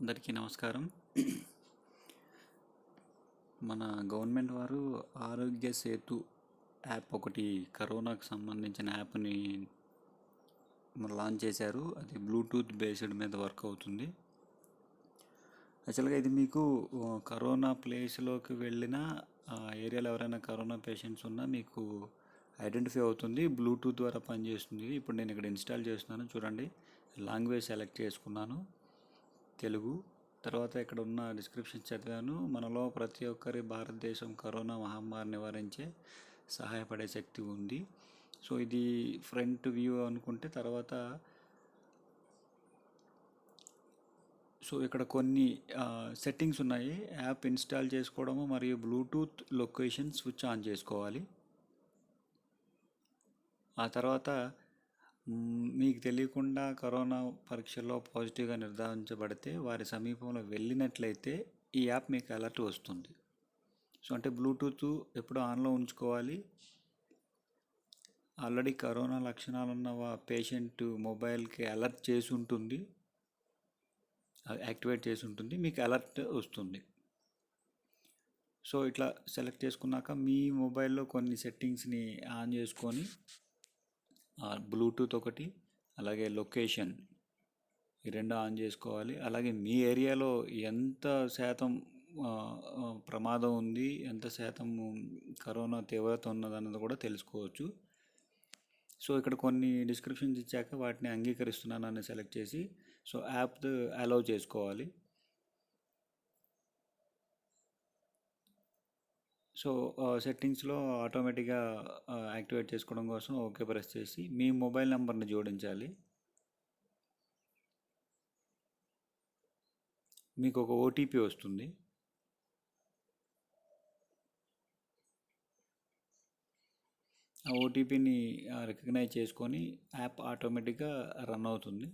అందరికీ నమస్కారం. మన గవర్నమెంట్ వారు ఆరోగ్య సేతు యాప్ ఒకటి కరోనాకు సంబంధించిన యాప్ని లాంచ్ చేశారు. అది బ్లూటూత్ బేస్డ్ మీద వర్క్ అవుతుంది. యాక్చువల్గా ఇది మీకు కరోనా ప్లేస్లోకి వెళ్ళిన ఆ ఏరియాలో ఎవరైనా కరోనా పేషెంట్స్ ఉన్నా మీకు ఐడెంటిఫై అవుతుంది. బ్లూటూత్ ద్వారా పనిచేస్తుంది. ఇప్పుడు నేను ఇక్కడ ఇన్స్టాల్ చేస్తున్నాను. చూడండి. లాంగ్వేజ్ సెలెక్ట్ చేసుకున్నాను. తెలుగు తర్వాత ఇక్కడ ఉన్న డిస్క్రిప్షన్ చదివాను మనలో ప్రతి ఒక్కరి భారతదేశం కరోనా మహమ్మారి నివారించే సహాయపడే శక్తి ఉంది. సో ఇది ఫ్రంట్ వ్యూ అనుకుంటే తర్వాత సో ఇక్కడ కొన్ని సెట్టింగ్స్ ఉన్నాయి. యాప్ ఇన్స్టాల్ చేసుకోవడము మరియు బ్లూటూత్ లొకేషన్ స్విచ్ ఆన్ చేసుకోవాలి. ఆ తర్వాత మీకు తెలియకుండా కరోనా పరీక్షలో పాజిటివ్గా నిర్ధారించబడితే వారి సమీపంలో వెళ్ళినట్లయితే ఈ యాప్ మీకు అలర్ట్ వస్తుంది. సో అంటే బ్లూటూత్ ఎప్పుడు ఆన్లో ఉంచుకోవాలి. ఆల్రెడీ కరోనా లక్షణాలు ఉన్న పేషెంట్ మొబైల్కి అలర్ట్ చేసి ఉంటుంది. యాక్టివేట్ చేసి ఉంటుంది. మీకు అలర్ట్ వస్తుంది. సో ఇట్లా సెలెక్ట్ చేసుకున్నాక మీ మొబైల్లో కొన్ని సెట్టింగ్స్ని ఆన్ చేసుకొని బ్లూటూత్ ఒకటి అలాగే లొకేషన్ ఈ రెండు ఆన్ చేసుకోవాలి. అలాగే మీ ఏరియాలో ఎంత శాతం ప్రమాదం ఉంది ఎంత శాతం కరోనా తీవ్రత ఉన్నదన్నది కూడా తెలుసుకోవచ్చు. సో ఇక్కడ కొన్ని డిస్క్రిప్షన్స్ ఇచ్చాక వాటిని అంగీకరిస్తున్నానని సెలెక్ట్ చేసి సో యాప్ అలౌ చేసుకోవాలి. సో సెట్టింగ్స్లో ఆటోమేటిక్గా యాక్టివేట్ చేసుకోవడం కోసం ఓకే ప్రెస్ చేసి మీ మొబైల్ నెంబర్ని జోడించాలి. మీకు ఒక ఓటీపీ వస్తుంది. ఆ ఓటీపీని రికగ్నైజ్ చేసుకొని యాప్ ఆటోమేటిక్గా రన్ అవుతుంది.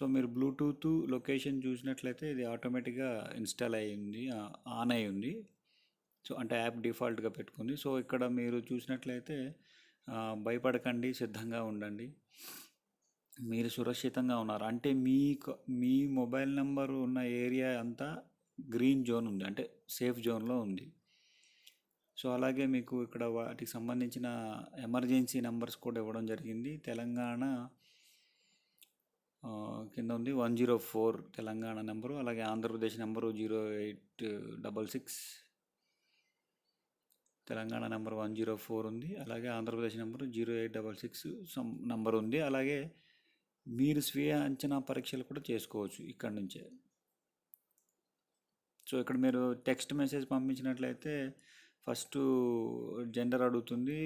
సో మీరు బ్లూటూత్ లొకేషన్ చూసినట్లయితే ఇది ఆటోమేటిక్గా ఇన్స్టాల్ అయ్యింది ఆన్ అయి ఉంది. సో అంటే యాప్ డిఫాల్ట్గా పెట్టుకుంది. సో ఇక్కడ మీరు చూసినట్లయితే భయపడకండి సిద్ధంగా ఉండండి. మీరు సురక్షితంగా ఉన్నారు. అంటే మీ క- మీ మొబైల్ నెంబర్ ఉన్న ఏరియా అంతా గ్రీన్ జోన్ ఉంది. అంటే సేఫ్ జోన్లో ఉంది. సో అలాగే మీకు ఇక్కడ వాటికి సంబంధించిన ఎమర్జెన్సీ నెంబర్స్ కూడా ఇవ్వడం జరిగింది. తెలంగాణ కింద ఉంది one zero four Telangana number అలాగే Andhra Pradesh number zero eight double six. Telangana number one zero four ఉంది అలాగే Andhra Pradesh number zero eight double six same number ఉంది అలాగే మీరు స్వీయ అంచనా పరీక్షలు కూడా చేసుకోవచ్చు ఇక్కడ నుంచే. సో ఇక్కడ మీరు టెక్స్ట్ మెసేజ్ పంపించినట్లయితే ఫస్ట్ జెండర్ అడుగుతుంది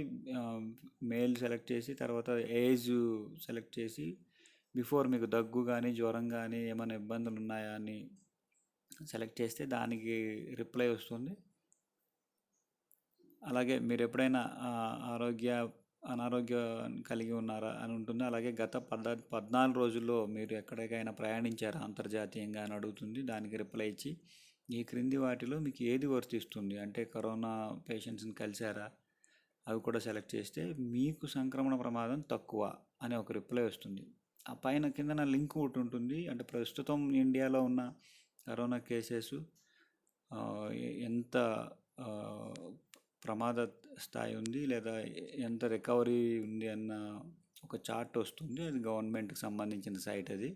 మెయిల్ సెలెక్ట్ చేసి తర్వాత ఏజ్ సెలెక్ట్ చేసి బిఫోర్ మీకు దగ్గు కానీ జ్వరం కానీ ఏమైనా ఇబ్బందులు ఉన్నాయా అని సెలెక్ట్ చేస్తే దానికి రిప్లై వస్తుంది. అలాగే మీరు ఎప్పుడైనా ఆరోగ్య అనారోగ్యం కలిగి ఉన్నారా అని ఉంటుంది. అలాగే గత పద పద్నాలుగు రోజుల్లో మీరు ఎక్కడికైనా ప్రయాణించారా అంతర్జాతీయంగా అని అడుగుతుంది. దానికి రిప్లై ఇచ్చి ఈ క్రింది వాటిలో మీకు ఏది వర్తిస్తుంది? అంటే కరోనా పేషెంట్స్ని కలిశారా? అవి కూడా సెలెక్ట్ చేస్తే మీకు సంక్రమణ ప్రమాదం తక్కువ అనే ఒక రిప్లై వస్తుంది. ఆ పైన కిందన లింక్ ఒకటి ఉంటుంది. అంటే ప్రస్తుతం ఇండియాలో ఉన్న కరోనా కేసెస్ ఎంత ప్రమాద స్థాయి ఉంది లేదా ఎంత రికవరీ ఉంది అన్న ఒక చార్ట్ వస్తుంది. అది గవర్నమెంట్కి సంబంధించిన సైట్ అది.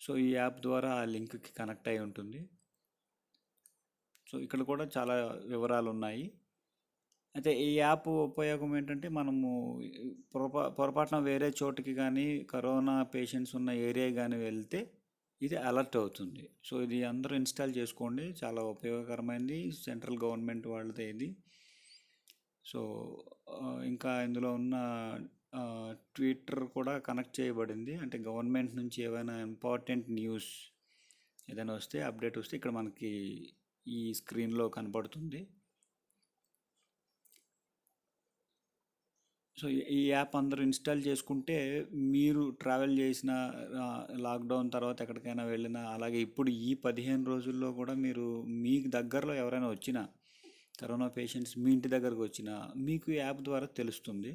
సో ఈ యాప్ ద్వారా ఆ లింక్కి కనెక్ట్ అయి ఉంటుంది. సో ఇక్కడ కూడా చాలా వివరాలు ఉన్నాయి. అయితే ఈ యాప్ ఉపయోగం ఏంటంటే మనము పొరపా పొరపాటున వేరే చోటుకి కానీ కరోనా పేషెంట్స్ ఉన్న ఏరియా కానీ వెళ్తే ఇది అలర్ట్ అవుతుంది. సో ఇది అందరూ ఇన్స్టాల్ చేసుకోండి. చాలా ఉపయోగకరమైనది సెంట్రల్ గవర్నమెంట్ వాళ్ళదే ఇది. సో ఇంకా ఇందులో ఉన్న ట్విట్టర్ కూడా కనెక్ట్ చేయబడింది. అంటే గవర్నమెంట్ నుంచి ఏమైనా ఇంపార్టెంట్ న్యూస్ ఏదైనా వస్తే అప్డేట్ వస్తే ఇక్కడ మనకి ఈ స్క్రీన్లో కనపడుతుంది సో ఈ- యాప్ అందరూ ఇన్స్టాల్ చేసుకుంటే మీరు ట్రావెల్ చేసిన లాక్డౌన్ తర్వాత ఎక్కడికైనా వెళ్ళినా అలాగే ఇప్పుడు ఈ పదిహేను రోజుల్లో కూడా మీరు మీకు దగ్గరలో ఎవరైనా వచ్చినా కరోనా పేషెంట్స్ మీ ఇంటి దగ్గరకు వచ్చినా మీకు ఈ యాప్ ద్వారా తెలుస్తుంది.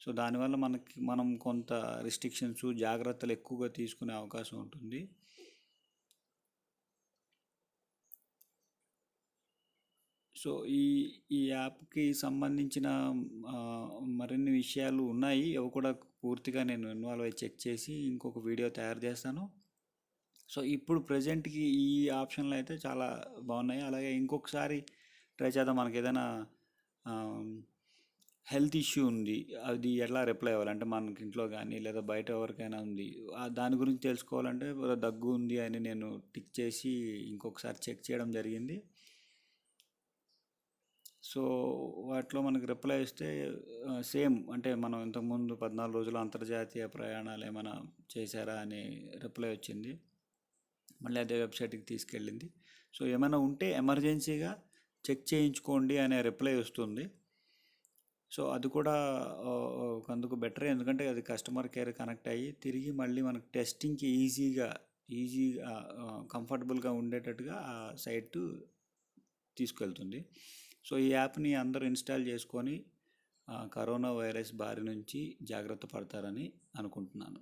సో దానివల్ల మనకి మనం కొంత రిస్ట్రిక్షన్స్ జాగ్రత్తలు ఎక్కువగా తీసుకునే అవకాశం ఉంటుంది. సో ఈ ఈ యాప్కి సంబంధించిన మరిన్ని విషయాలు ఉన్నాయి. అవి కూడా పూర్తిగా నేను ఇన్వాల్వ్ అయ్యి చెక్ చేసి ఇంకొక వీడియో తయారు చేస్తాను. సో ఇప్పుడు ప్రజెంట్కి ఈ ఆప్షన్లు అయితే చాలా బాగున్నాయి. అలాగే ఇంకొకసారి ట్రై చేద్దాం. మనకి ఏదైనా హెల్త్ ఇష్యూ ఉంది. అది ఎట్లా రిప్లై అవ్వాలి? అంటే మనకి ఇంట్లో కానీ లేదా బయట ఎవరికైనా ఉంది. దాని గురించి తెలుసుకోవాలంటే దగ్గు ఉంది అని నేను టిక్ చేసి ఇంకొకసారి చెక్ చేయడం జరిగింది. సో వాటిలో మనకి రిప్లై ఇస్తే సేమ్ అంటే మనం ఇంతకుముందు పద్నాలుగు రోజులు అంతర్జాతీయ ప్రయాణాలు ఏమైనా చేశారా అని రిప్లై వచ్చింది. మళ్ళీ అదే వెబ్సైట్కి తీసుకెళ్ళింది. సో ఏమైనా ఉంటే ఎమర్జెన్సీగా చెక్ చేయించుకోండి అనే రిప్లై వస్తుంది. సో అది కూడా అందుకు బెటర్. ఎందుకంటే అది కస్టమర్ కేర్ కనెక్ట్ అయ్యి తిరిగి మళ్ళీ మనకు టెస్టింగ్కి ఈజీగా ఈజీగా కంఫర్టబుల్గా ఉండేటట్టుగా ఆ సైట్ తీసుకెళ్తుంది. సో ఈ యాప్ని అందరూ ఇన్స్టాల్ చేసుకొని కరోనా వైరస్ బారి నుంచి జాగ్రత్త పడతారని అనుకుంటున్నాను.